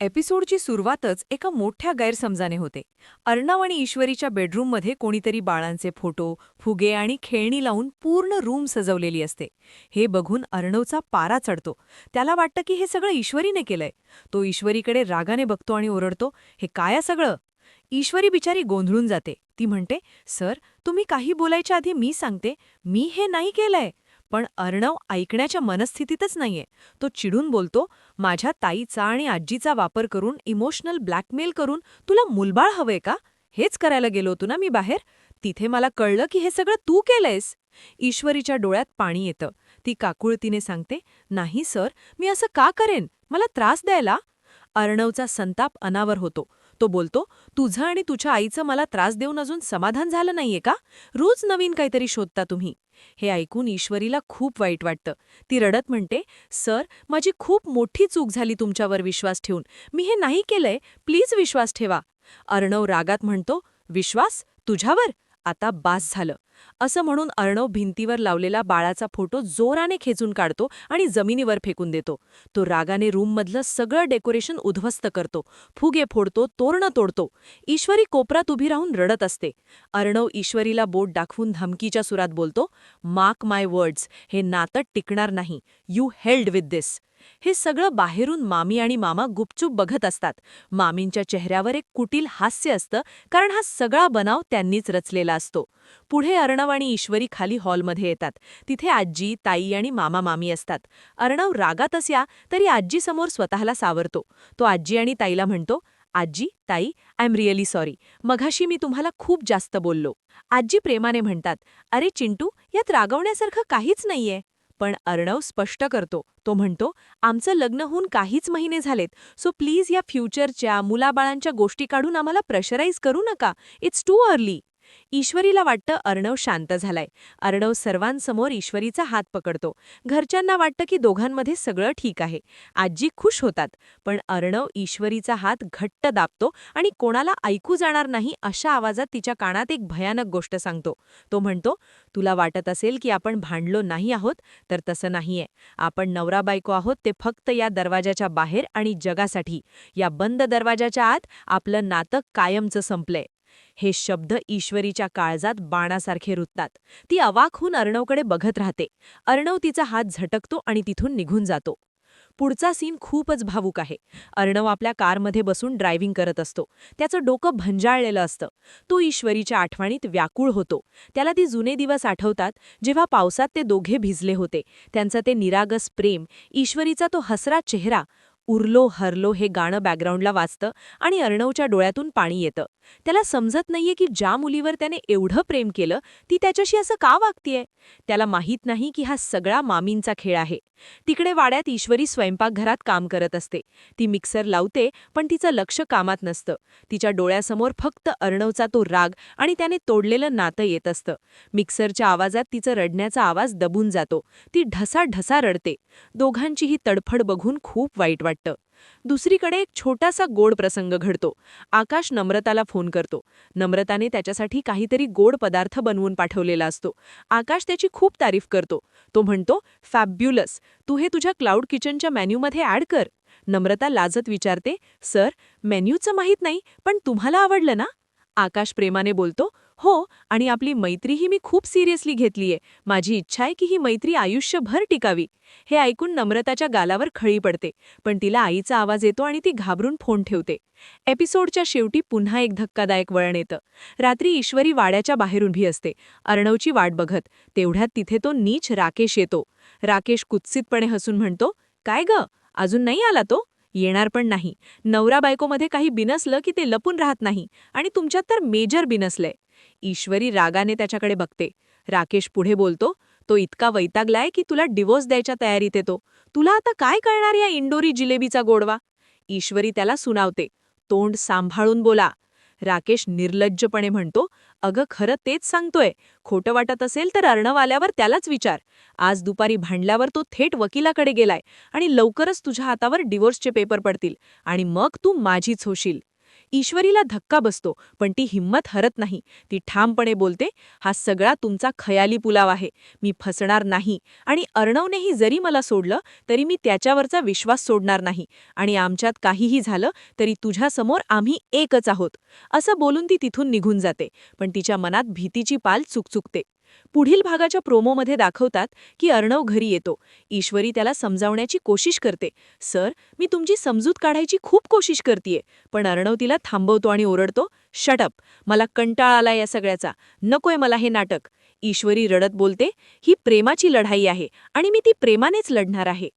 एपिसोडची सुरुवातच एका मोठ्या गैरसमजाने होते. अर्णव आणि ईश्वरीच्या बेडरूममध्ये कोणीतरी बाळांचे फोटो फुगे आणि खेळणी लावून पूर्ण रूम सजवलेली असते. हे बघून अर्णवचा पारा चढतो. त्याला वाटतं की हे सगळं ईश्वरीने केलंय. तो ईश्वरीकडे रागाने बघतो आणि ओरडतो हे काय सगळं? ईश्वरी बिचारी गोंधळून जाते. ती म्हणते सर तुम्ही काही बोलायच्या आधी मी सांगते. मी हे नाही केलंय. पण अर्णव ऐकण्याच्या मनस्थितीतच नाहीये. तो चिडून बोलतो माझ्या ताईचा आणि आजीचा वापर करून इमोशनल ब्लॅकमेल करून तुला मुलबाळ हवंय का? हेच करायला गेलो होतो ना मी बाहेर. तिथे मला कळलं की हे सगळं तू केलंयस. ईश्वरीच्या डोळ्यात पाणी येतं. ती काकुळतीने सांगते नाही सर मी असं का करेन? मला त्रास द्यायला? अर्णवचा संताप अनावर होतो. तो बोलतो तुझं आणि तुझ्या आईचं मला त्रास देऊन अजून समाधान झालं नाहीये का? रोज नवीन काहीतरी शोधता तुम्ही. हे ऐकून ईश्वरीला खूप वाईट वाटतं. ती रडत म्हणते सर माझी खूप मोठी चूक झाली तुमच्यावर विश्वास ठेवून. मी हे नाही केलंय. प्लीज विश्वास ठेवा. अर्णव रागात म्हणतो विश्वास? तुझ्यावर? आता बास झालं. असं म्हणून अर्णव भिंतीवर लावलेला बाळाचा फोटो जोराने खेचून काढतो आणि जमिनीवर फेकून देतो. तो रागाने रूममधलं सगळं डेकोरेशन उद्ध्वस्त करतो. फुगे फोडतो तोरणं तोडतो. ईश्वरी कोपरात उभी राहून रडत असते. अर्णव ईश्वरीला बोट दाखवून धमकीच्या सुरात बोलतो मार्क माय वर्ड्स. हे नातं टिकणार नाही. You held with this. हे सगळं बाहेरून मामी आणि मामा गुपचूप बघत असतात. मामींच्या चेहऱ्यावर एक कुटील हास्य असतं कारण हा सगळा बनाव त्यांनीच रचलेला असतो. पुढे अर्णव आणि ईश्वरी खाली हॉलमध्ये येतात. तिथे आजी ताई आणि मामा मामी असतात. अर्णव रागात असया तरी आजीसमोर स्वतःला सावरतो. तो आजी आणि ताईला म्हणतो आजी ताई आय एम रिअली सॉरी. मघाशी मी तुम्हाला खूप जास्त बोललो. आजी प्रेमाने म्हणतात अरे चिंटू यात रागवण्यासारखं काहीच नाहीये. पण अर्णव स्पष्ट करतो. तो म्हणतो आमचं लग्न होऊन काहीच महिने झालेत. सो प्लीज या फ्युचरच्या मुलाबाळांच्या गोष्टी काढून आम्हाला प्रेशराईज करू नका. It's too early. ईश्वरीला वाटतं अर्णव शांत झालाय. अर्णव सर्वांसमोर ईश्वरीचा हात पकडतो. घरच्यांना वाटतं की दोघांमध्ये सगळं ठीक आहे. आजी खुश होतात. पण अर्णव ईश्वरीचा हात घट्ट दाबतो आणि कोणाला ऐकू जाणार नाही अशा आवाजात तिच्या कानात एक भयानक गोष्ट सांगतो. तो म्हणतो तुला वाटत असेल की आपण भांडलो नाही आहोत तर तसं नाहीये. आपण नवरा बायको आहोत ते फक्त या दरवाजाच्या बाहेर आणि जगासाठी. या बंद दरवाजाच्या आत आपलं नातं कायमचं संपलंय. हे शब्द ईश्वरीच्या काळजात बाणासारखे रुततात. ती अवाक होऊन अर्णवकडे बघत राहते. अर्णव तिचा हात झटकतो आणि तिथून निघून जातो. पुढचा सीन खूपच भावूक आहे. अर्णव आपल्या कारमध्ये बसून ड्रायव्हिंग करत असतो. त्याचं डोकं भंजाळलेलं असतं. तो ईश्वरीच्या आठवणीत व्याकुळ होतो. त्याला ती जुने दिवस आठवतात जेव्हा पावसात ते दोघे भिजले होते. त्यांचं ते निरागस प्रेम ईश्वरीचा तो हसरा चेहरा उरलो हरलो हे गाणं बॅकग्राऊंडला वाचतं आणि अर्णवच्या डोळ्यातून पाणी येतं. त्याला समजत नाहीये की ज्या मुलीवर त्याने एवढं प्रेम केलं ती त्याच्याशी असं का वागतीये? त्याला माहीत नाही की हा सगळा मामींचा खेळ आहे. तिकडे वाड्यात ईश्वरी स्वयंपाकघरात काम करत असते. ती मिक्सर लावते पण तिचं लक्ष कामात नसतं. तिच्या डोळ्यासमोर फक्त अर्णवचा तो राग आणि त्याने तोडलेलं नातं येत असतं. मिक्सरच्या आवाजात तिचं रडण्याचा आवाज दबून जातो. ती ढसा ढसा रडते. दोघांचीही तडफड बघून खूप वाईट वाटतं. दुसरीकडे एक छोटासा गोड प्रसंग घडतो. आकाश नम्रताला फोन करतो. नम्रताने त्याच्यासाठी काहीतरी गोड पदार्थ बनवून पाठवलेला असतो. आकाश त्याची खूप तारीफ करतो. तो म्हणतो फॅब्युलस. तू हे तुझ्या क्लाउड किचनच्या मेन्यूमध्ये ॲड कर. नम्रता लाजत विचारते सर मेन्यूचं माहीत नाही पण तुम्हाला आवडलं ना? आकाश प्रेमाने बोलतो हो आणि आपली मैत्रीही मी खूप सिरियसली घेतलीये. माझी इच्छा आहे की ही मैत्री आयुष्यभर टिकावी. हे ऐकून नम्रताच्या गालावर खळी पडते पण तिला आईचा आवाज येतो आणि ती घाबरून फोन ठेवते. एपिसोडच्या शेवटी पुन्हा एक धक्कादायक वळण येतं. रात्री ईश्वरी वाड्याच्या बाहेर उभी असते. अर्णवची वाट बघत तेवढ्यात तिथे तो नीच राकेश येतो. राकेश कुत्सितपणे हसून म्हणतो काय ग? अजून नाही आला तो? येणार पण नाही. नवरा बायकोमध्ये काही बिनसलं की ते लपून राहत नाही. आणि तुमच्यात तर मेजर बिनसलंय. ईश्वरी रागाने त्याच्याकडे बघते. राकेश पुढे बोलतो तो इतका वैतागलाय की तुला डिवोर्स द्यायच्या तयारीत येतो. तुला आता काय कळणार या इंडोरी जिलेबीचा गोडवा? ईश्वरी त्याला सुनावते. तोंड सांभाळून बोला. राकेश निर्लज्जपणे म्हणतो अगं खरं तेच सांगतोय. खोटं वाटत असेल तर अर्णव आल्यावर त्यालाच विचार. आज दुपारी भांडल्यावर तो थेट वकिलाकडे गेलाय आणि लवकरच तुझ्या हातावर डिवोर्सचे पेपर पडतील आणि मग तू माझीच होशील. ईश्वरीला धक्का बसतो पण ती हिंमत हरत नाही. ती ठामपणे बोलते हा सगळा तुमचा खयाली पुलाव आहे. मी फसणार नाही. आणि अर्णवनेही जरी मला सोडलं तरी मी त्याच्यावरचा विश्वास सोडणार नाही. आणि आमच्यात काहीही झालं तरी तुझ्यासमोर आम्ही एकच आहोत. असं बोलून ती तिथून निघून जाते पण तिच्या मनात भीतीची पाल चुकचुकते. पुढील भागाच्या प्रोमोमध्ये दाखवतात की अर्णव घरी येतो. ईश्वरी त्याला समजावण्याची कोशिश करते. सर मी तुमची समजूत काढायची खूप कोशिश करतीये. पण अर्णव तिला थांबवतो आणि ओरडतो शटअप मला कंटाळा आला या सगळ्याचा. नकोय मला हे नाटक. ईश्वरी रडत बोलते ही प्रेमाची लढाई आहे आणि मी ती प्रेमानेच लढणार आहे.